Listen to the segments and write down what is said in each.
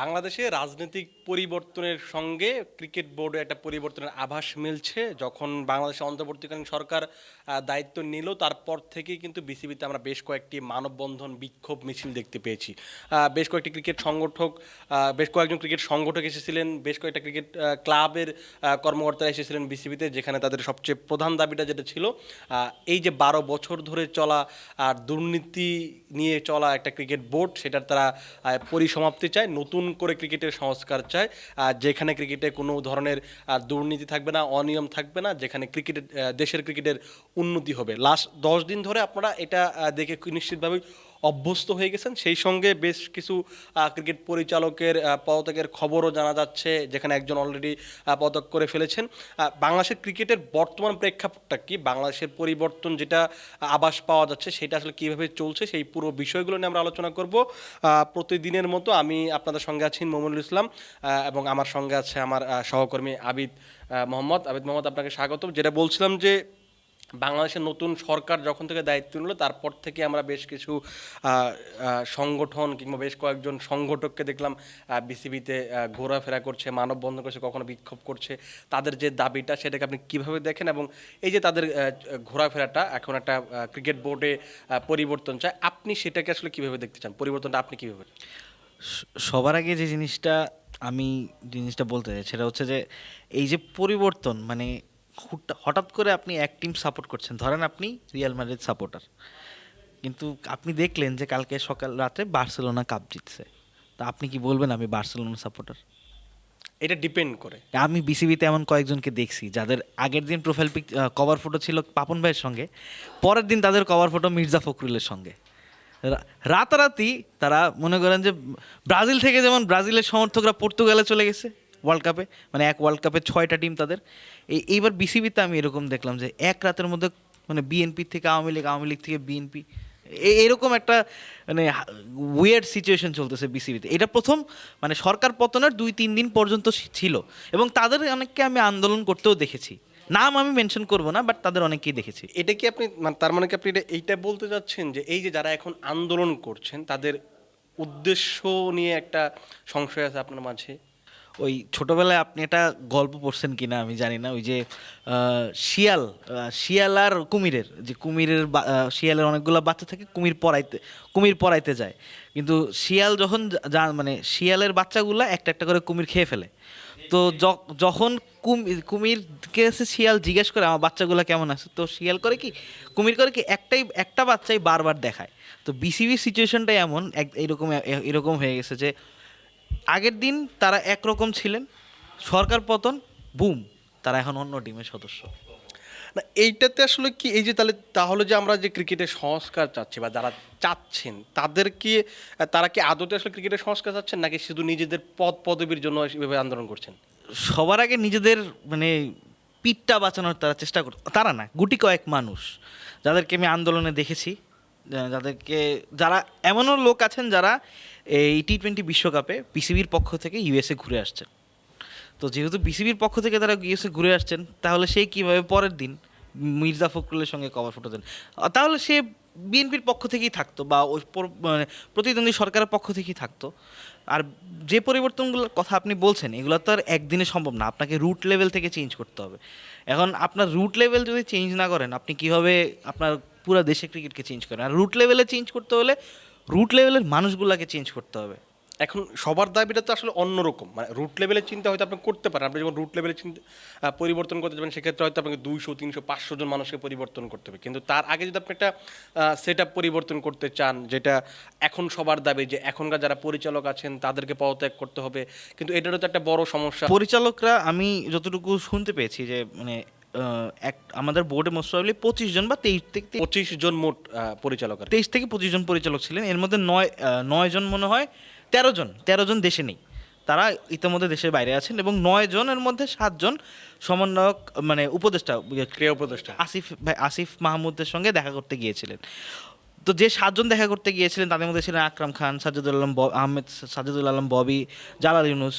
বাংলাদেশে রাজনৈতিক পরিবর্তনের সঙ্গে ক্রিকেট বোর্ডে একটা পরিবর্তনের আভাস মিলছে। যখন বাংলাদেশের অন্তর্বর্তীকালীন সরকার দায়িত্ব নিল, তারপর থেকেই কিন্তু বিসিবিতে আমরা বেশ কয়েকটি মানববন্ধন বিক্ষোভ মিছিল দেখতে পেয়েছি। বেশ কয়েকটি ক্রিকেট সংগঠক বেশ কয়েকজন ক্রিকেট সংগঠক এসেছিলেন, বেশ কয়েকটা ক্রিকেট ক্লাবের কর্মকর্তারা এসেছিলেন বিসিবিতে, যেখানে তাদের সবচেয়ে প্রধান দাবিটা যেটা ছিল এই যে বারো বছর ধরে চলা আর দুর্নীতি নিয়ে চলা একটা ক্রিকেট বোর্ড, সেটার তারা পরিসমাপ্তি চায়। নতুন করে ক্রিকেটের সংস্কার চায়, আর যেখানে ক্রিকেটে কোনো ধরনের দুর্নীতি থাকবে না, অনিয়ম থাকবে না, যেখানে ক্রিকেটের দেশের ক্রিকেটের উন্নতি হবে। লাস্ট দশ দিন ধরে আপনারা এটা দেখে নিশ্চিতভাবেই অভ্যস্ত হয়ে গেছেন। সেই সঙ্গে বেশ কিছু ক্রিকেট পরিচালকের পদত্যাগের খবরও জানা যাচ্ছে, যেখানে একজন অলরেডি পদক করে ফেলেছেন। বাংলাদেশের ক্রিকেটের বর্তমান প্রেক্ষাপটটা কি? বাংলাদেশের পরিবর্তন যেটা আবাস পাওয়া যাচ্ছে, সেটা আসলে কীভাবে চলছে, সেই পুরো বিষয়গুলো নিয়ে আমরা আলোচনা করব। প্রতিদিনের মতো আমি আপনাদের সঙ্গে আছি মোমিনুল ইসলাম এবং আমার সঙ্গে আছে আমার সহকর্মী আবিদ মোহাম্মদ। আবিদ মোহাম্মদ, আপনাকে স্বাগত যেটা বলছিলাম যে বাংলাদেশের নতুন সরকার যখন থেকে দায়িত্ব নিল, তারপর থেকে আমরা বেশ কিছু সংগঠন কিংবা বেশ কয়েকজন সংগঠককে দেখলাম বিসিবিতে ঘোরাফেরা করছে, মানববন্ধন করছে, কখনো বিক্ষোভ করছে। তাদের যে দাবিটা, সেটাকে আপনি কীভাবে দেখেন? এবং এই যে তাদের ঘোরাফেরাটা, এখন একটা ক্রিকেট বোর্ডে পরিবর্তন চায়, আপনি সেটাকে আসলে কীভাবে দেখতে চান? পরিবর্তনটা আপনি কীভাবে সবার আগে যে জিনিসটা আমি, জিনিসটা বলতে চাই, সেটা হচ্ছে যে, এই যে পরিবর্তন মানে হঠাৎ করে আপনি এক টিম সাপোর্ট করছেন। ধরেন আপনি রিয়াল মাদ্রিদ সাপোর্টার কিন্তু আপনি দেখলেন যে কালকে সকাল রাতে বার্সেলোনা কাপ জিতছে। তা আপনি কি বলবেন আমি বার্সেলোনা সাপোর্টার এটা ডিপেন্ড করে। আমি বিসিবিতে এমন কয়েকজনকে দেখছি যাদের আগের দিন প্রোফাইল পিক কভার ফটো ছিল পাপন ভাইয়ের সঙ্গে। পরের দিন তাদের কভার ফটো মির্জা ফখরুলের সঙ্গে। রাতারাতি তারা মনে করেন যে ব্রাজিল থেকে যেমন ব্রাজিলের সমর্থকরা পর্তুগালে চলে গেছে ওয়ার্ল্ড কাপে মানে এক ওয়ার্ল্ড কাপে ছয়টা টিম তাদের। এই এইবার বিসিবিতে আমি এরকম দেখলাম যে এক রাতের মধ্যে মানে বিএনপি থেকে আওয়ামী লীগ আওয়ামী লীগ থেকে বিএনপি এরকম একটা মানে ওয়েয়ার্ড সিচুয়েশন চলতেছে বিসিবিতে এটা প্রথম মানে সরকার পতনের দুই, তিন দিন পর্যন্ত ছিল। এবং তাদের অনেককে আমি আন্দোলন করতেও দেখেছি। নাম আমি মেনশন করব না বাট তাদের অনেকেই দেখেছি। এটা কি আপনি মানে তার মানে কি আপনি এটা- এইটা বলতে চাচ্ছেন যে এই যে যারা এখন আন্দোলন করছেন, তাদের উদ্দেশ্য নিয়ে একটা সংশয় আছে আপনার মাঝে? ওই ছোটবেলায় আপনি একটা গল্প পড়ছেন কিনা আমি জানি না, ওই যে শিয়াল শিয়াল আর কুমিরের, যে কুমিরের শিয়ালের অনেকগুলো বাচ্চা থাকে, কুমির পড়াইতে কুমির পড়াইতে যায়। কিন্তু শিয়াল যখন মানে শিয়ালের বাচ্চাগুলা একটা একটা করে কুমির খেয়ে ফেলে। তো যখন কুমির কুমিরকে এসে শিয়াল জিজ্ঞেস করে, আমার বাচ্চাগুলো কেমন আছে? তো শিয়াল করে কি, কুমির করে কি, একটাই, একটা বাচ্চাই বারবার দেখায়। তো বিসিবি সিচুয়েশনটাই এমন এরকম এরকম হয়ে গেছে যে আগের দিন তারা একরকম ছিলেন। সরকার পতন বুম তারা এখন অন্য টিমের সদস্য। না এইটাতে আসলে কি এই যে তাহলে তাহলে যে আমরা যে ক্রিকেটের সংস্কার চাচ্ছি বা যারা চাচ্ছেন তাদের কি তারা কি আদতে আসলে ক্রিকেটের সংস্কার চাচ্ছেন নাকি শুধু নিজেদের পদ পদবীর জন্য এভাবে আন্দোলন করছেন? সবার আগে নিজেদের মানে পিঠটা বাঁচানোর তারা চেষ্টা কর তারা না গুটি কয়েক মানুষ যাদেরকে আমি আন্দোলনে দেখেছি যাদেরকে যারা এমনও লোক আছেন যারা এই টি টোয়েন্টি বিশ্বকাপে পিসিবির পক্ষ থেকে ইউএসএ ঘুরে আসছেন। তো যেহেতু বিসিবির পক্ষ থেকে তারা ইউএসএ ঘুরে আসছেন, তাহলে সে কীভাবে পরের দিন মির্জা ফখরুলের সঙ্গে কভার ফটো দেন? তাহলে সে বিএনপির পক্ষ থেকেই থাকতো বা ওই মানে প্রতিদ্বন্দ্বী সরকারের পক্ষ থেকেই থাকতো। আর যে পরিবর্তনগুলোর কথা আপনি বলছেন, এগুলো তো আর একদিনে সম্ভব না। আপনাকে রুট লেভেল থেকে চেঞ্জ করতে হবে। এখন আপনার রুট লেভেল যদি চেঞ্জ না করেন, আপনি কীভাবে আপনার পুরো দেশে ক্রিকেটকে চেঞ্জ করেন আর রুট লেভেলে চেঞ্জ করতে হলে রুট লেভেলের মানুষগুলোকে চেঞ্জ করতে হবে। এখন সবার দাবিটা তো আসলে অন্যরকম। মানে রুট লেভেলের চিন্তা হয়তো আপনি করতে পারেন। আপনি যখন রুট লেভেলের চিন্তা পরিবর্তন করতে যাবেন সেক্ষেত্রে হয়তো আপনাকে দুইশো তিনশো পাঁচশো জন মানুষকে পরিবর্তন করতে হবে। কিন্তু তার আগে যদি আপনি একটা সেট আপ পরিবর্তন করতে চান যেটা এখন সবার দাবি যে এখনকার যারা পরিচালক আছেন তাদেরকে পদত্যাগ করতে হবে। কিন্তু এটারও তো একটা বড় সমস্যা। পরিচালকরা আমি যতটুকু শুনতে পেয়েছি যে মানে এক আমাদের বোর্ডে মোস্ট প্রবলি পঁচিশ জন বা তেইশ থেকে পঁচিশ জন মোট পরিচালক তেইশ থেকে পঁচিশ জন পরিচালক ছিলেন। এর মধ্যে নয় নয় জন মনে হয় তেরো জন তেরো জন দেশে নেই। তারা ইতিমধ্যে দেশের বাইরে আছেন এবং নয় জনের মধ্যে সাতজন সমন্বয়ক মানে উপদেষ্টা ক্রিয়া উপদেষ্টা। আসিফ ভাই আসিফ মাহমুদের সঙ্গে দেখা করতে গিয়েছিলেন। তো যে সাতজন দেখা করতে গিয়েছিলেন তাদের মধ্যে ছিলেন আকরাম খান সাজ্জাদুল আলম আহমেদ সাজ্জাদুল আলম ববি জালাল ইউনুস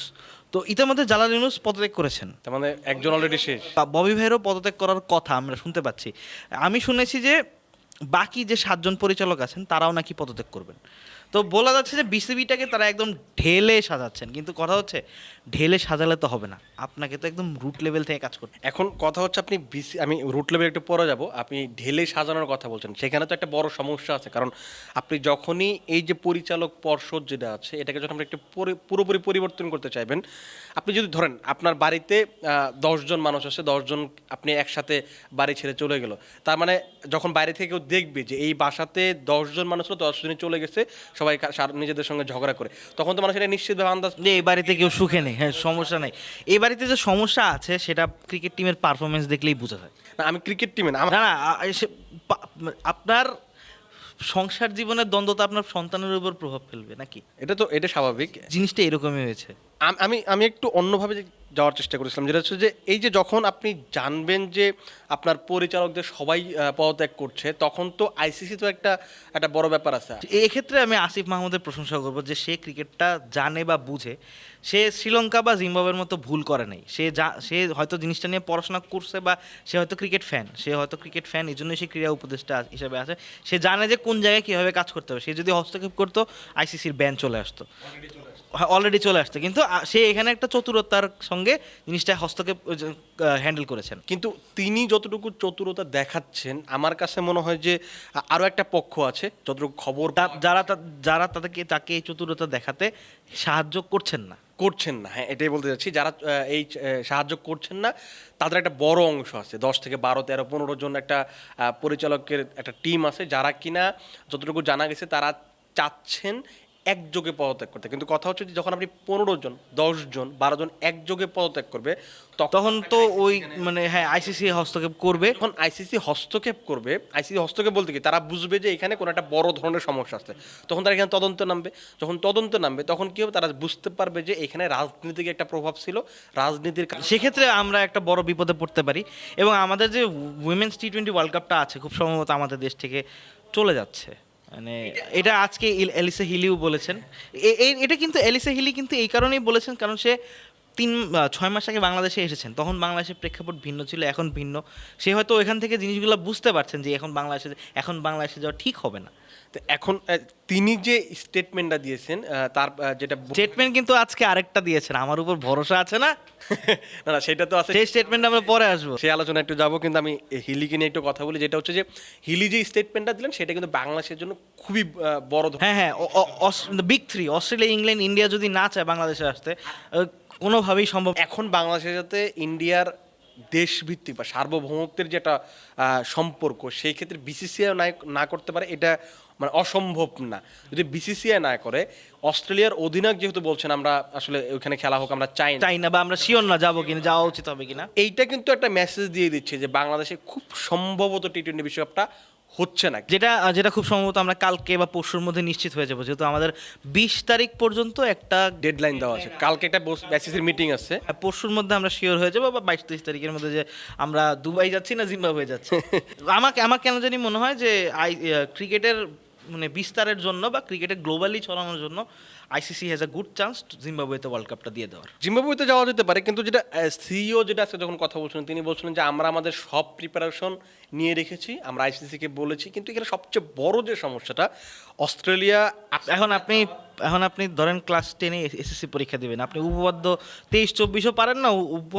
তো ইতিমধ্যে জালাল ইউনুস পদত্যাগ করেছেন। তার মানে একজন অলরেডি শেষ। ববি ভাইয়েরও পদত্যাগ করার কথা আমরা শুনতে পাচ্ছি। আমি শুনেছি যে বাকি যে সাতজন পরিচালক আছেন তারাও নাকি পদত্যাগ করবেন। তো বলা যাচ্ছে যে বিসিবিটাকে তারা একদম ঢেলে সাজাচ্ছেন কিন্তু কথা হচ্ছে ঢেলে সাজালে তো হবে না। আপনাকে তো একদম রুট লেভেল থেকে কাজ করতে এখন কথা হচ্ছে আপনি বিসি আমি রুট লেভেল একটু পরে যাব। আপনি ঢেলে সাজানোর কথা বলছেন। সেখানে তো একটা বড় সমস্যা আছে। কারণ আপনি যখনই এই যে পরিচালক পর্ষদ যেটা আছে এটাকে যখন আপনি একটু পুরোপুরি পরিবর্তন করতে চাইবেন আপনি যদি ধরেন আপনার বাড়িতে দশজন মানুষ আছে দশজন আপনি একসাথে বাড়ি ছেড়ে চলে গেল। তার মানে যখন বাইরে থেকে কেউ দেখবে যে এই বাসাতে দশজন মানুষ হলো দশজনই চলে গেছে সবাই নিজেদের সঙ্গে ঝগড়া করে তখন তো মানুষ এটা নিশ্চিতভাবে আন্দাজ এই বাড়িতে কেউ সুখে নেই। হ্যাঁ সমস্যা নাই। এই বাড়িতে যে সমস্যা আছে সেটা ক্রিকেট টিমের পারফরমেন্স দেখলেই বোঝা যায়। না আমি ক্রিকেট টিমে না না না সে- আপনার সংসার জীবনের দ্বন্দ্ব তো আপনার সন্তানের উপর প্রভাব ফেলবে নাকি? এটা তো এটা স্বাভাবিক। জিনিসটা এরকমই হয়েছে। আম- আমি একটু অন্যভাবে যাওয়ার চেষ্টা করেছিলাম, যেটা হচ্ছে যে এই যে যখন আপনি জানবেন যে আপনার পরিচালকদের সবাই পদত্যাগ করছে, তখন তো আইসিসি তো একটা একটা বড় ব্যাপার আছে। এক্ষেত্রে আমি আসিফ মাহমুদের প্রশংসা করব যে সে ক্রিকেটটা জানে বা বুঝে। সে শ্রীলঙ্কা বা জিম্বাবের মতো ভুল করে নাই। সে যা, সে হয়তো জিনিসটা নিয়ে পড়াশোনা করছে বা সে হয়তো ক্রিকেট ফ্যান। সে হয়তো ক্রিকেট ফ্যান, এই জন্যই সে ক্রীড়া উপদেষ্টা হিসেবে আছে। সে জানে যে কোন জায়গায় কীভাবে কাজ করতে হবে। সে যদি হস্তক্ষেপ করতো, আইসিসির ব্যান চলে আসতো। অলরেডি চলে আসতো কিন্তু সে এখানে একটা চতুরতার সঙ্গে জিনিসটা হস্তক্ষেপ হ্যান্ডেল করেছেন। কিন্তু তিনি যতটুকু চতুরতা দেখাচ্ছেন আমার কাছে মনে হয় যে আরও একটা পক্ষ আছে যতটুকু খবর যারা যারা তাদেরকে তাকে এই চতুরতা দেখাতে সাহায্য করছেন না। করছেন না হ্যাঁ এটাই বলতে চাচ্ছি। যারা এই সাহায্য করছেন না তাদের একটা বড় অংশ আছে। দশ থেকে বারো তেরো পনেরো জন একটা পরিচালকের একটা টিম আছে যারা কিনা যতটুকু জানা গেছে তারা চাচ্ছেন একযোগে পদত্যাগ করতে। কিন্তু কথা হচ্ছে যে যখন আপনি পনেরো জন দশ জন বারো জন একযোগে পদত্যাগ করবে তখন তখন তো ওই মানে হ্যাঁ আইসিসি হস্তক্ষেপ করবে। যখন আইসিসি হস্তক্ষেপ করবে আইসিসি হস্তক্ষেপ বলতে কি? তারা বুঝবে যে এখানে কোনো একটা বড় ধরনের সমস্যা আছে। তখন তারা এখানে তদন্ত নামবে। যখন তদন্ত নামবে তখন কি হবে? তারা বুঝতে পারবে যে এখানে রাজনীতিক একটা প্রভাব ছিল রাজনীতির সেক্ষেত্রে আমরা একটা বড় বিপদে পড়তে পারি। এবং আমাদের যে উইমেন্স টি টোয়েন্টি ওয়ার্ল্ড কাপটা আছে খুব সম্ভবত আমাদের দেশ থেকে চলে যাচ্ছে। মানে এটা আজকে ইল- এলিসা হিলিও বলেছেন। এটা কিন্তু এলিসা হিলি কিন্তু এই কারণেই বলেছেন কারণ সে তিন ছয় মাস আগে বাংলাদেশে এসেছেন। তখন বাংলাদেশের প্রেক্ষাপট ভিন্ন ছিল এখন ভিন্ন। সে হয়তো এখান থেকে জিনিসগুলো বুঝতে পারছেন যে এখন বাংলাদেশে এখন বাংলাদেশে যাওয়া ঠিক হবে না। এখন তিনি যে স্টেটমেন্টটা দিয়েছেন তার যেটা স্টেটমেন্ট কিন্তু আজকে আরেকটা দিয়েছেন আমার উপর ভরসা আছে না? না না সেটা তো আছে। সেই স্টেটমেন্ট আমরা পরে আসব। সেই আলোচনা একটু যাব কিন্তু আমি হিলিকে নিয়ে একটু কথা বলি যেটা হচ্ছে যে হিলি যে স্টেটমেন্টটা দিলেন সেটা কিন্তু বাংলাদেশের জন্য খুবই বড় হ্যাঁ হ্যাঁ big three Australia England India যদি না চায় বাংলাদেশে আসতে কোনোভাবেই সম্ভব এখন বাংলাদেশের সাথে ইন্ডিয়ার দেশভিত্তিক বা সার্বভৌমত্বের যেটা সম্পর্ক সেই ক্ষেত্রে বিসিসিআই না করতে পারে এটা মানে অসম্ভব না। যদি বিসিসিআই না করে অস্ট্রেলিয়ার অধিনায়ক যেহেতু বলছেন আমরা আসলে ওইখানে খেলা হোক আমরা চাই চাই না বা আমরা শিওর না যাব কিনা যাওয়া উচিত হবে কিনা। এইটা কিন্তু একটা মেসেজ দিয়ে দিচ্ছে যে বাংলাদেশে খুব সম্ভবত টি টোয়েন্টি বিশ্বকাপটা হচ্ছে না যেটা যেটা খুব সম্ভবত আমরা কালকে বা পরশুর মধ্যে নিশ্চিত হয়ে যাব যেহেতু আমাদের বিশ তারিখ পর্যন্ত একটা ডেডলাইন দেওয়া আছে। কালকে একটা বিসিসির মিটিং আছে। পরশুর মধ্যে আমরা শিওর হয়ে যাব বা বাইশ তেইশ তারিখের মধ্যে যে আমরা দুবাই যাচ্ছি না জিম্বাবুয়ে যাচ্ছি। আমাকে আমার কেন জানি মনে হয় যে আই ক্রিকেটের মানে বিস্তারের জন্য বা ক্রিকেটে গ্লোবালি ছড়ানোর জন্য ICC has a good chance জিম্বাবুয়েতে world কাপটা দিয়ে দেওয়ার। জিম্বাবুয়েতে যাওয়া যেতে পারে কিন্তু যেটা সিইও যেটা আজকে যখন কথা বলছিলেন তিনি বলছিলেন যে আমরা আমাদের সব প্রিপারেশন নিয়ে রেখেছি আমরা আইসিসিকে বলেছি। কিন্তু এখানে সবচেয়ে বড় যে সমস্যাটা অস্ট্রেলিয়া এখন আপনি এখন আপনি ধরেন ক্লাস টেনে এসএসসি পরীক্ষা দেবেন আপনি উপপাদ্য তেইশ চব্বিশও পারেন না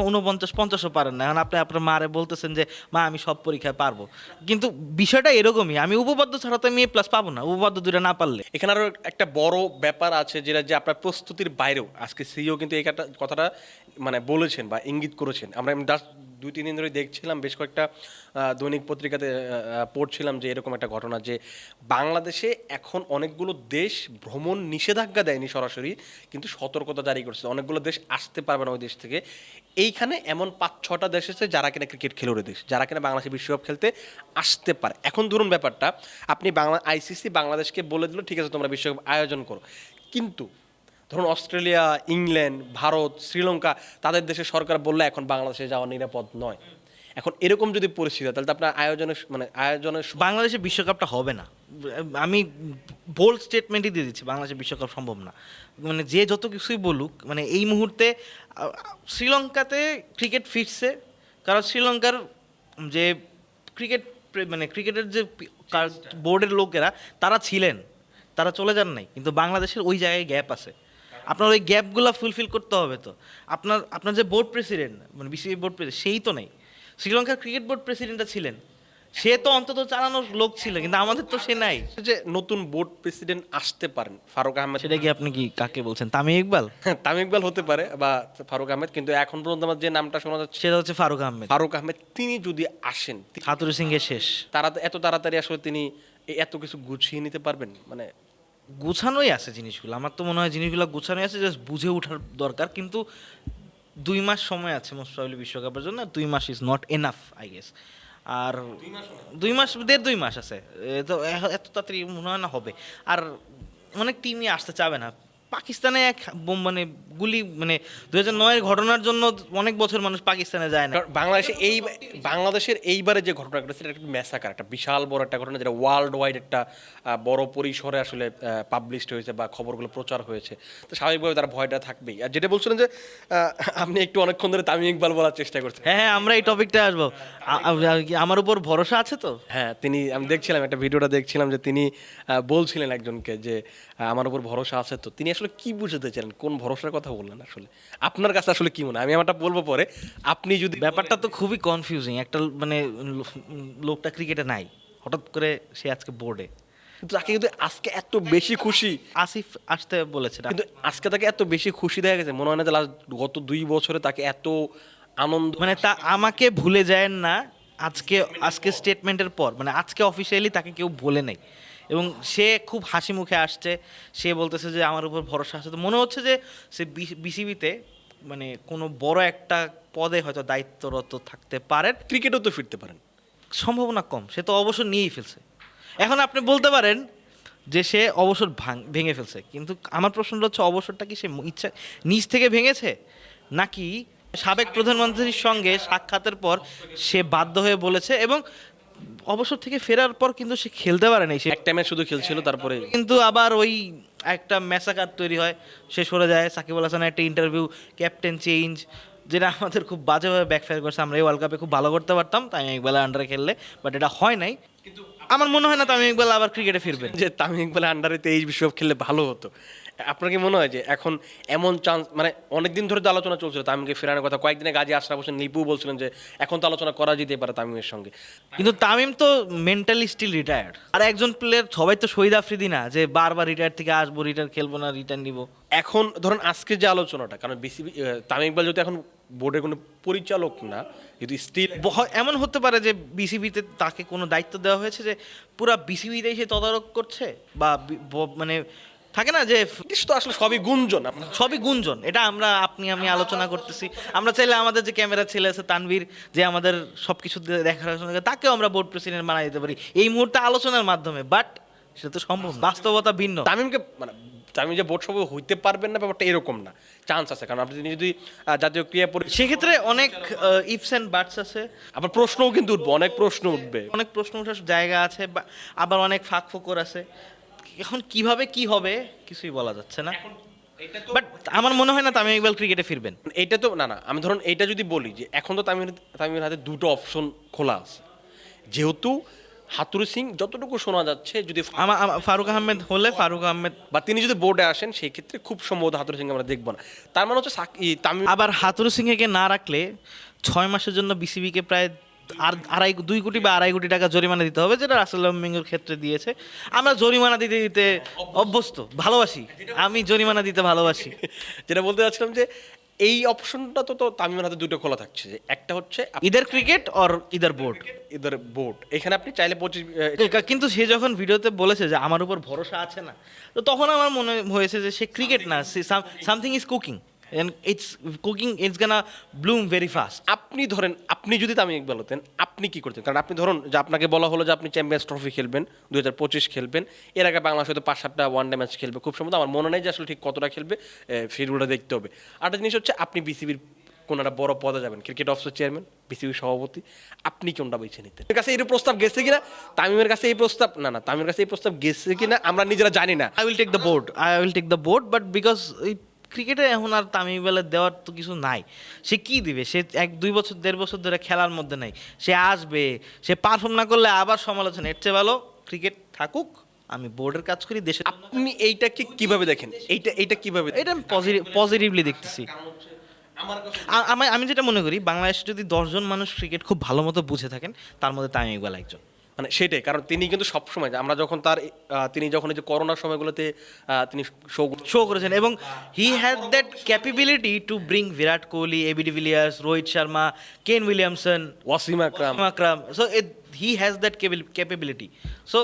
উনপঞ্চাশ পঞ্চাশও পারেন না। এখন আপনি আপনার মারে বলতেছেন যে মা আমি সব পরীক্ষায় পারব। কিন্তু বিষয়টা এরকমই আমি উপপাদ্য ছাড়া তো আমি এ প্লাস পাবো না উপপাদ্য দুটো না পারলে। এখানে আরও একটা বড় ব্যাপার আছে যেটা যে আপনার প্রস্তুতির বাইরেও, আজকে সিইও কিন্তু এই কথাটা মানে বলেছেন বা ইঙ্গিত করেছেন। আমরা দুই, তিন দিন ধরে দেখছিলাম, বেশ কয়েকটা দৈনিক পত্রিকাতে পড়ছিলাম যে এরকম একটা ঘটনা যে বাংলাদেশে এখন অনেকগুলো দেশ ভ্রমণ নিষেধাজ্ঞা দেয়নি সরাসরি, কিন্তু সতর্কতা জারি করছে। অনেকগুলো দেশ আসতে পারবে না ওই দেশ থেকে। এইখানে এমন পাঁচ, ছটা দেশ আছে যারা কিনা ক্রিকেট খেলোয়াড় দেশ, যারা কিনা বাংলাদেশে বিশ্বকাপ খেলতে আসতে পারে। এখন ধরুন ব্যাপারটা, আপনি বাংলা আইসিসি বাংলাদেশকে বলে দিল, ঠিক আছে, তোমরা বিশ্বকাপ আয়োজন করো। কিন্তু ধরুন অস্ট্রেলিয়া ইংল্যান্ড ভারত শ্রীলঙ্কা তাদের দেশের সরকার বললে এখন বাংলাদেশে যাওয়া নিরাপদ নয়। এখন এরকম যদি পরিস্থিতি হয় তাহলে তো আপনার আয়োজনের মানে আয়োজনের বাংলাদেশে বিশ্বকাপটা হবে না। আমি বোল্ড স্টেটমেন্টই দিয়ে দিচ্ছি বাংলাদেশে বিশ্বকাপ সম্ভব না। মানে যে যত কিছুই বলুক মানে এই মুহূর্তে শ্রীলঙ্কাতে ক্রিকেট ফিরছে কারণ শ্রীলঙ্কার যে ক্রিকেট মানে ক্রিকেটের যে বোর্ডের লোকেরা তারা ছিলেন। তারা চলে যান নাই কিন্তু বাংলাদেশের ওই জায়গায় গ্যাপ আছে। আপনার ওই গ্যাপগুলো ফুলফিল করতে হবে তো। আপনার আপনার যে বোর্ড প্রেসিডেন্ট মানে বিসিবি বোর্ড প্রেসিডেন্ট সেই তো নেই। শ্রীলঙ্কার ক্রিকেট বোর্ড প্রেসিডেন্টটা ছিলেন। সে তো অন্তত চালানোর লোক ছিল কিন্তু আমাদের তো সে নাই। যে নতুন বোর্ড প্রেসিডেন্ট আসতে পারেন ফারুক আহমেদ। সেটা কি আপনি কি কাকে বলছেন? তামিম ইকবাল? তামিম ইকবাল হতে পারে বা ফারুক আহমেদ কিন্তু এখন পর্যন্ত আমার যে নামটা শোনা যাচ্ছে সেটা হচ্ছে ফারুক আহমেদ। ফারুক আহমেদ তিনি যদি আসেন হাতুরি সিং এর শেষ। তারা এত তাড়াতাড়ি আসলে তিনি এত কিছু গুছিয়ে নিতে পারবেন? মানে গুছানোই আছে জিনিসগুলো। আমার তো মনে হয় জিনিসগুলো গুছানোই আছে জাস্ট বুঝে ওঠার দরকার। কিন্তু দুই মাস সময় আছে মোস্ট প্রবলি বিশ্বকাপের জন্য দুই মাস is not enough I guess আর দুই মাস দেড় দুই মাস আছে। এ তো এত তাড়াতাড়ি মনে হয় না হবে। আর অনেক টিমই আসতে চাবে না। পাকিস্তানে এক মানে গুলি মানে দু হাজার নয়ের ঘটনার জন্য অনেক বছর মানুষ পাকিস্তানে যায় না। বাংলাদেশে এই বাংলাদেশের এইবারে যে ঘটনা ঘটেছে এটা একটা ম্যাসাকার একটা বিশাল বড় একটা ঘটনা যেটা ওয়ার্ল্ড ওয়াইড একটা বড় পরিসরে আসলে পাবলিশড হয়েছে বা খবরগুলো প্রচার হয়েছে। তো স্বাভাবিকভাবে তার ভয়টা থাকবেই। আর যেটা বলছিলেন যে আপনি একটু অনেকক্ষণ ধরে তামিম ইকবাল বলার চেষ্টা করছেন। হ্যাঁ হ্যাঁ আমরা এই টপিকটা আসব। আমার উপর ভরসা আছে তো? হ্যাঁ তিনি আমি দেখছিলাম একটা ভিডিওটা দেখছিলাম যে তিনি বলছিলেন একজনকে যে আমার উপর ভরসা আছে তো। তিনি আসলে কি বুঝতে চাইলেন? কোন ভরসার কথা বললেন আসলে? আপনার কাছে আসলে কি মনে আমি আমারটা বলব পরে আপনি যদি ব্যাপারটা তো খুবই কনফিউজিং একটা মানে লোকটা ক্রিকেটে নাই হঠাৎ করে সে আজকে বোর্ডে তাকে কিন্তু আজকে এত বেশি খুশি আসিফ আসতে বলেছে কিন্তু আজকে তাকে এত বেশি খুশি দেখা গেছে মনে হয় না যে গত দুই বছরে তাকে এত আনন্দ মানে তা আমাকে ভুলে যায় না আজকে আজকে স্টেটমেন্টের পর মানে আজকে অফিসিয়ালি তাকে কেউ বলে নেই। এবং সে খুব হাসি মুখে আসছে। সে বলতেছে যে আমার উপর ভরসা আছে। তো মনে হচ্ছে যে সে বিসিবিতে মানে কোনো বড় একটা পদে হয়তো দায়িত্বরত থাকতে পারেন। ক্রিকেটও তো ফিরতে পারেন। সম্ভাবনা কম। সে তো অবসর নিয়েই ফেলছে। এখন আপনি বলতে পারেন যে সে অবসর ভাঙ- ভেঙে ফেলছে। কিন্তু আমার প্রশ্নটা হচ্ছে অবসরটা কি সে ইচ্ছা নিজ থেকে ভেঙেছে? নাকি সাবেক প্রধানমন্ত্রীর সঙ্গে সাক্ষাতের পর সে বাধ্য হয়ে বলেছে এবং অবসর থেকে ফেরার পর কিন্তু সে খেলতে পারে নাই সে এক টাইমে শুধু খেলছিল তারপরে কিন্তু আবার ওই একটা ম্যাসাকার তৈরি হয় সে সরে যায়। সাকিব আল হাসানের একটা ইন্টারভিউ ক্যাপ্টেন চেঞ্জ যেটা আমাদের খুব বাজেভাবে ব্যাকফায়ার করছে। আমরা এই ওয়ার্ল্ড কাপে খুব ভালো করতে পারতাম তাই ইকবালের আন্ডারে খেললে বাট এটা হয় নাই। আমার মনে হয় না তামিম ইকবাল আবার ক্রিকেটে ফিরবেন যে তামিম ইকবালের আন্ডারে তেইশ বিশ্বকাপ খেললে ভালো হতো। আপনার কি মনে হয় যে এখন এমন চান্স মানে অনেকদিন ধরে তো আলোচনা চলছিল তামিমকে ফেরানোর কথা কয়েকদিনে গাজী আশরাফ হোসেন লিপু বলছিলেন যে এখন তো আলোচনা করা যেতে পারে তামিমের সঙ্গে। কিন্তু তামিম তো মেন্টালি স্টিল রিটায়ার্ড আর একজন প্লেয়ার সবাই তো শহীদ আফ্রিদি না যে বারবার রিটায়ার থেকে আসব রিটায়ার খেলব না রিটার্ন নিবো। এখন ধরুন আজকে যে আলোচনাটা কারণ বিসিবি তামিম ইকবাল যেহেতু এখন বোর্ডের কোনো পরিচালক না কিন্তু স্টিল এমন হতে পারে যে বিসিবিতে তাকে কোনো দায়িত্ব দেওয়া হয়েছে যে পুরা বিসিবিতেই সে তদারক করছে? ব- মানে থাকে না যে তো আসলে সবই গুঞ্জন আপনার সবই গুঞ্জন। এটা আমরা আপনি আমি আলোচনা করতেছি। আমরা চাইলে আমাদের যে ক্যামেরা ছেলে আছে তানভীর যে আমাদের সব কিছু দেখার তাকেও আমরা বোর্ড প্রেসিডেন্ট বানাই দিতে পারি। এই মুহূর্তে আলোচনার মাধ্যমে বাট সেটা তো সম্ভব বাস্তবতা ভিন্ন। তামিমকে মানে তামিম যে বোর্ড সভা হইতে পারবেন না ব্যাপারটা এরকম না। চান্স আছে কারণ আপনি যদি জাতীয় ক্রিয়া পরি সেক্ষেত্রে অনেক ইফস অ্যান্ড বাটস আছে। আবার প্রশ্নও কিন্তু উঠবে অনেক প্রশ্ন উঠবে। অনেক প্রশ্ন ওঠার জায়গা আছে আবার অনেক ফাঁক ফোকর আছে। এখন কীভাবে কি হবে কিছুই বলা যাচ্ছে না। বাট আমার মনে হয় না তামিম ইকবাল ক্রিকেটে ফিরবেন। এটা তো না না আমি ধরুন এইটা যদি বলি যে এখন তো তামিমের তামিমের হাতে দুটো অপশন খোলা আছে। যেহেতু হাতুরু সিং যতটুকু শোনা যাচ্ছে যদি ফারুক আহমেদ হলে ফারুক আহমেদ বা তিনি যদি বোর্ডে আসেন সেই ক্ষেত্রে খুব সম্ভবত হাতুরু সিং আমরা দেখব না। তার মানে হচ্ছে তামিম আবার হাতুরু সিংকে না রাখলে ছয় মাসের জন্য বিসিবিকে প্রায় আর আড়াই দুই কোটি বা আড়াই কোটি টাকা জরিমানা দিতে হবে যেটা রাসেল মিঙ্গুর ক্ষেত্রে দিয়েছে। আমরা জরিমানা দিতে দিতে অভ্যস্ত ভালোবাসি। আমি জরিমানা দিতে ভালোবাসি। যেটা বলতে চাচ্ছিলাম যে এই অপশনটা তো তো তামিমের হাতে দুটো খোলা থাকছে। যে একটা হচ্ছে either cricket or either board? এদের বোর্ড। এখানে আপনি চাইলে পঁচিশ কিন্তু সে যখন ভিডিওতে বলেছে যে আমার উপর ভরসা আছে না তো তখন আমার মনে হয়েছে যে সে ক্রিকেট না something is cooking it's cooking it's gonna bloom very fast আপনি ধরেন আপনি যদি তামিম ইকবাল হতেন আপনি কি করতেন? কারণ আপনি ধরুন যে আপনাকে বলা হলো যে আপনি চ্যাম্পিয়ন্স ট্রফি খেলবেন দুই হাজার পঁচিশ খেলবেন এর আগে বাংলাদেশ হয়তো পাঁচ সাতটা ওয়ান ডে ম্যাচ খেলবে খুব সম্ভবত আমার মনে নেই যে আসলে ঠিক কতটা খেলবে ফিরগুলো দেখতে হবে। আরেকটা জিনিস হচ্ছে আপনি বিসিবির কোন একটা বড় পদে যাবেন ক্রিকেট অফিসের চেয়ারম্যান বিসিবির সভাপতি আপনি কোনটা বেছে নিতেন? এর কাছে এই প্রস্তাব গেছে কিনা? তামিমের কাছে এই প্রস্তাব না না তামিমের কাছে এই প্রস্তাব গেছে কিনা আমরা নিজেরা জানি না। I will take the board I will take the board but because এই ক্রিকেটে এখন আর তামিম দেওয়ার তো কিছু নাই। সে কি দিবে? সে এক দুই বছর দেড় বছর ধরে খেলার মধ্যে নাই। সে আসবে সে পারফর্ম না করলে আবার সমালোচনা। এর চেয়ে ভালো ক্রিকেট থাকুক আমি বোর্ডের কাজ করি দেশের আপনি এইটাকে কীভাবে দেখেন? এইটা এইটা কীভাবে এটা আমি পজিটিভ পজিটিভলি দেখতেছি। আমি যেটা মনে করি বাংলাদেশে যদি দশজন মানুষ ক্রিকেট খুব ভালো মতো বুঝে থাকেন তার মধ্যে তামিম ইকবাল একজন। মানে সেটাই কারণ তিনি কিন্তু সবসময় আমরা যখন তার তিনি যখন এই যে করোনার সময়গুলোতে তিনি শো শো করেছেন এবং he had that capability to bring Virat Kohli AB de Villiers Rohit Sharma Kane Williamson Wasim Akram Akram so he has that capability so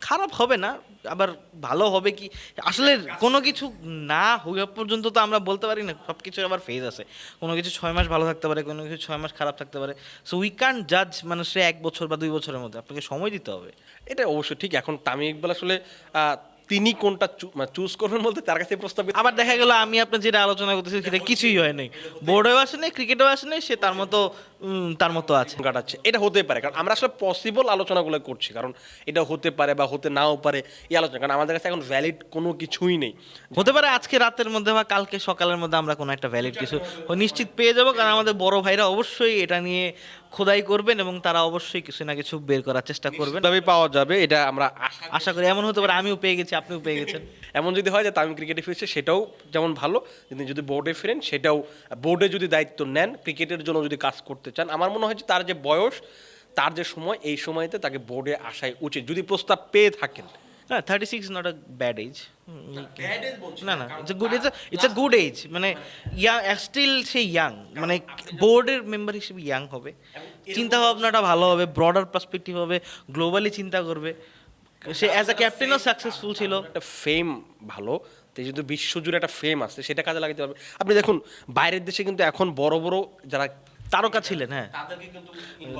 খারাপ হবে না আবার ভালো হবে কি? আসলে কোনো কিছু না হওয়া পর্যন্ত তো আমরা বলতে পারি না সব কিছু আবার ফেজ আছে। কোনো কিছু ছয় মাস ভালো থাকতে পারে, কোনো কিছু ছয় মাস খারাপ থাকতে পারে। সো উই ক্যান জাজ মানে সে এক বছর বা দুই বছরের মধ্যে, আপনাকে সময় দিতে হবে। এটা অবশ্যই, ঠিক। এখন তামিম ইকবাল আসলে তিনি কোনটা চুজ করবেন বলতে তার কাছে প্রস্তাব আবার দেখা গেল আমি আপনার যেটা আলোচনা করতেছি সেটা কিছুই হয় নাই। বোর্ডেও আসে নাই ক্রিকেটেও আসে নাই সে তার মতো তার মতো আছে। কাটাচ্ছে এটা হতে পারে কারণ আমরা আসলে পসিবল আলোচনাগুলো করছি কারণ এটা হতে পারে বা হতে নাও পারে এই আলোচনা কারণ আমাদের কাছে এখন ভ্যালিড কোনো কিছুই নেই। হতে পারে আজকে রাতের মধ্যে বা কালকে সকালের মধ্যে আমরা কোনো একটা ভ্যালিড কিছু নিশ্চিত পেয়ে যাব কারণ আমাদের বড় ভাইরা অবশ্যই এটা নিয়ে খোদাই করবেন এবং তারা অবশ্যই কিছু না কিছু বের করার চেষ্টা করবেন। তবে পাওয়া যাবে এটা আমরা আশা আশা করি। এমন হতে পারে আমিও পেয়ে গেছি আপনিও পেয়ে গেছেন। এমন যদি হয় যে তামিম ক্রিকেটে ফিরছে সেটাও যেমন ভালো তিনি যদি বোর্ডে ফিরেন সেটাও বোর্ডে যদি দায়িত্ব নেন ক্রিকেটের জন্য যদি কাজ করতে চান আমার মনে হয় যে তার যে বয়স তার যে সময় এই সময়তে তাকে বোর্ডে আসাই উচিত। যদি প্রস্তাব পেয়ে থাকেন না thirty six not a bad age না না it's good it's it's a good age মানে ইয়াং স্টিল সে ইয়াং মানে বোর্ডের মেম্বার হিসেবে ইয়াং হবে। চিন্তা ভাবনাটা ভালো হবে ব্রডার পার্সপেক্টিভ হবে গ্লোবালি চিন্তা করবে। সে অ্যাজ আ ক্যাপ্টেনও সাকসেসফুল ছিল। একটা ফেম ভালো তো যেহেতু বিশ্বজুড়ে একটা ফেম আছে সেটা কাজে লাগাতে হবে আপনি দেখুন বাইরের দেশে কিন্তু এখন বড় বড় যারা তারকা ছিলেন হ্যাঁ।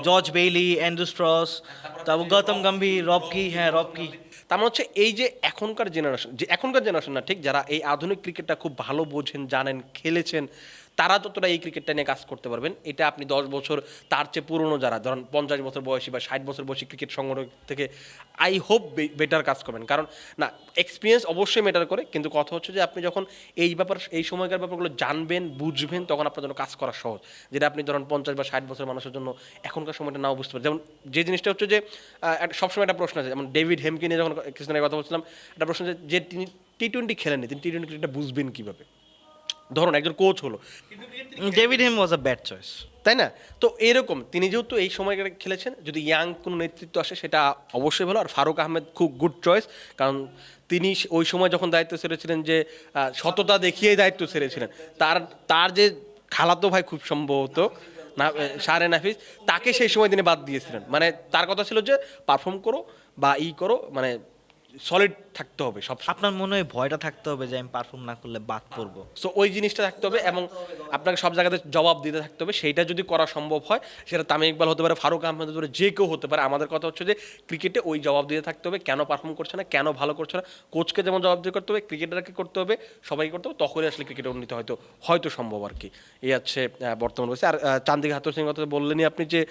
জর্জ বেইলি অ্যান্ড্রু স্ট্রস তারপর গৌতম গম্ভীর রবকি হ্যাঁ রবকি তার মানে হচ্ছে এই যে এখনকার জেনারেশন যে এখনকার জেনারেশন না ঠিক যারা এই আধুনিক ক্রিকেটটা খুব ভালো বোঝেন জানেন খেলেছেন তারা যতটা এই ক্রিকেটটা নিয়ে কাজ করতে পারবেন। এটা আপনি দশ বছর তার চেয়ে পুরনো যারা, ধরেন পঞ্চাশ বছর বয়সী বা ষাট বছর বয়সী ক্রিকেট সংগঠক থেকে আই হোপ বেটার কাজ করবেন। কারণ না এক্সপিরিয়েন্স অবশ্যই ম্যাটার করে, কিন্তু কথা হচ্ছে যে আপনি যখন এই ব্যাপার, এই সময়কার ব্যাপারগুলো জানবেন, বুঝবেন, তখন আপনার জন্য কাজ করা সহজ। যেটা আপনি ধরেন পঞ্চাশ বা ষাট বছর মানুষের জন্য এখনকার সময়টা নাও বুঝতে পারেন যেমন যে জিনিসটা হচ্ছে যে সবসময় একটা প্রশ্ন আছে, যেমন ডেভিড হেমকে নিয়ে যখন কিছুদিন কথা বলছিলাম, একটা প্রশ্ন যে, তিনি টি টোয়েন্টি খেলেননি, তিনি টি টোয়েন্টি ক্রিকেটটা বুঝবেন কীভাবে? ধরুন একজন কোচ হলো। David Hemp was a bad choice তাই না? তো এরকম, তিনি যেহেতু এই সময়কার খেলেছেন, যদি ইয়াং কোনো নেতৃত্ব আসে, সেটা অবশ্যই ভালো। আর ফারুক আহমেদ খুব গুড চয়েস কারণ তিনি ওই সময় যখন দায়িত্ব ছেড়েছিলেন যে সততা দেখিয়েই দায়িত্ব ছেড়েছিলেন তার তার যে খালাতো ভাই খুব সম্ভবত, না সারে নাফিস, তাকে সেই সময় তিনি বাদ দিয়েছিলেন। মানে তার কথা ছিল যে পারফর্ম করো বা ই করো মানে সলিড থাকতে হবে। সব আপনার মনে হয় ভয়টা থাকতে হবে যে আমি পারফর্ম না করলে বাদ পড়ব? সো ওই জিনিসটা থাকতে হবে এবং আপনাকে সব জায়গাতে জবাব দিতে থাকতে হবে। সেইটা যদি করা সম্ভব হয় সেটা তামিম ইকবাল হতে পারে ফারুক আহমেদ হতে পারে যে কেউ হতে পারে। আমাদের কথা হচ্ছে যে ক্রিকেটে ওই জবাব দিতে থাকতে হবে কেন পারফর্ম করছে না কেন ভালো করছে না। কোচকে যেমন জবাব দিয়ে করতে হবে ক্রিকেটারকে করতে হবে সবাই করতে হবে তখনই আসলে ক্রিকেটের উন্নতি হয়তো হয়তো সম্ভব আর কি। এই হচ্ছে বর্তমান অবস্থা। আর চান্দিকা হাতুর সিং কথা বললেনই আপনি যে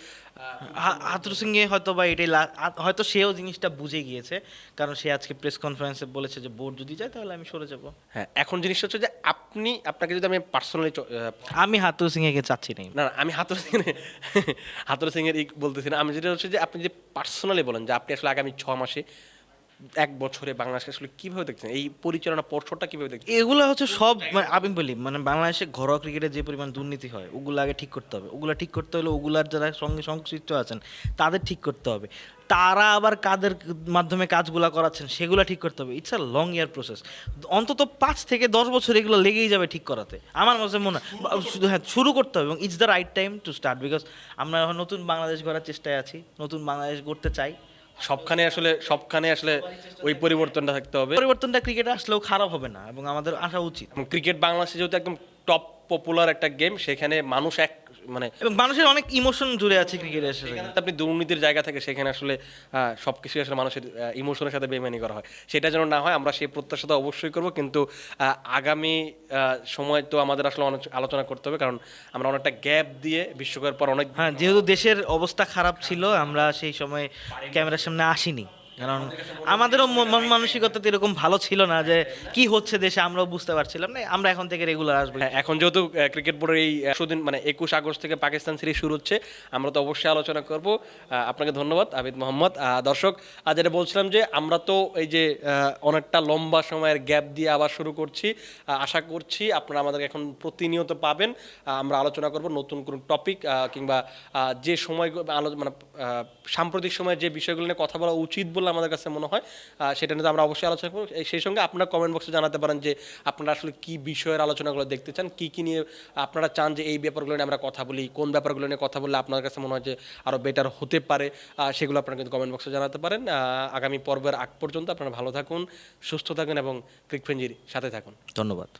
হাতুর সিংয়ে হয়তো বা এটাই হয়তো সেও জিনিসটা বুঝে গিয়েছে কারণ সে আজকে প্রেস কনফারেন্সে বলেছে যে বোর্ড যদি যায় তাহলে আমি সরে যাব। হ্যাঁ এখন জিনিসটা হচ্ছে যে আপনি আপনাকে যদি আমি পার্সোনালি আমি হাতুর সিং সিংকে চাচ্ছি না না না আমি হাতুর সিং হাতুর সিং এর বলতেছি না আমি যেটা হচ্ছে যে আপনি যে পার্সোনালি বলেন যে আপনি আসলে আগামী ছ মাসে এক বছরে বাংলাদেশকে আসলে কীভাবে দেখছেন এই পরিচালনা পর্ষদটা কীভাবে দেখছেন? এগুলো হচ্ছে সব মানে আমি বলি মানে বাংলাদেশে ঘরোয়া ক্রিকেটে যে পরিমাণ দুর্নীতি হয় ওগুলো আগে ঠিক করতে হবে। ওগুলো ঠিক করতে হলে ওগুলার যারা সঙ্গে সংশ্লিষ্ট আছেন তাদের ঠিক করতে হবে। তারা আবার কাদের মাধ্যমে কাজগুলো করাচ্ছেন সেগুলো ঠিক করতে হবে। It's a long year process অন্তত পাঁচ থেকে দশ বছর এগুলো লেগেই যাবে ঠিক করাতে। আমার কাছে মনে হয় শুধু হ্যাঁ শুরু করতে হবে এবং it's the right time to start because আমরা এখন নতুন বাংলাদেশ গড়ার চেষ্টায় আছি নতুন বাংলাদেশ গড়তে চাই। সবখানে আসলে সবখানে আসলে ওই পরিবর্তনটা থাকতে হবে। পরিবর্তনটা ক্রিকেটে আসলেও খারাপ হবে না এবং আমাদের আসা উচিত। ক্রিকেট বাংলাদেশে যেহেতু একদম টপ পপুলার একটা গেম সেখানে মানুষ এক মানে এবং মানুষের অনেক ইমোশন জুড়ে আছে ক্রিকেটের সাথে। আপনি দুর্নীতির জায়গা থেকে সেখানে আসলে সব কিছু আসলে মানুষের ইমোশনের সাথে বেমানি করা হয়। সেটা যেন না হয় আমরা সেই প্রত্যাশা তো অবশ্যই করব কিন্তু আগামী সময় তো আমাদের আসলে অনেক আলোচনা করতে হবে কারণ আমরা অনেকটা গ্যাপ দিয়ে বিশ্বকাপের পর অনেক হ্যাঁ যেহেতু দেশের অবস্থা খারাপ ছিল আমরা সেই সময় ক্যামেরার সামনে আসিনি। কারণ আমাদেরও মন মন মানসিকতা তো এরকম ভালো ছিল না যে কি হচ্ছে দেশে আমরাও বুঝতে পারছিলাম না আমরা এখন থেকে রেগুলার আসব। হ্যাঁ, এখন যেহেতু ক্রিকেট বোর্ডের এই একশো দিন মানে একুশ আগস্ট থেকে পাকিস্তান সিরিজ শুরু হচ্ছে আমরা তো অবশ্যই আলোচনা করব। আপনাকে ধন্যবাদ আবিদ মোহাম্মদ। দর্শক আজ যেটা বলছিলাম যে আমরা তো এই যে অনেকটা লম্বা সময়ের গ্যাপ দিয়ে আবার শুরু করছি। আশা করছি আপনারা আমাদের এখন প্রতিনিয়ত পাবেন। আমরা আলোচনা করব নতুন কোনো টপিক কিংবা যে সময় মানে সাম্প্রতিক সময়ে যে বিষয়গুলো নিয়ে কথা বলা উচিত বলে বলে আমাদের কাছে মনে হয়। সেটা নিয়ে আমরা অবশ্যই আলোচনা করব। সেই সঙ্গে আপনারা কমেন্ট বক্সে জানাতে পারেন যে আপনারা আসলে কি বিষয়ের আলোচনাগুলো দেখতে চান, কি কি নিয়ে আপনারা চান যে এই ব্যাপারগুলো নিয়ে আমরা কথা বলি, কোন ব্যাপারগুলো নিয়ে কথা বললে আপনার কাছে মনে হয় যে আরও বেটার হতে পারে সেগুলো আপনারা কিন্তু কমেন্ট বক্সে জানাতে পারেন। আগামী পর্বের আগ পর্যন্ত আপনারা ভালো থাকুন, সুস্থ থাকুন এবং ক্রিকফেঞ্জির সাথে থাকুন। ধন্যবাদ।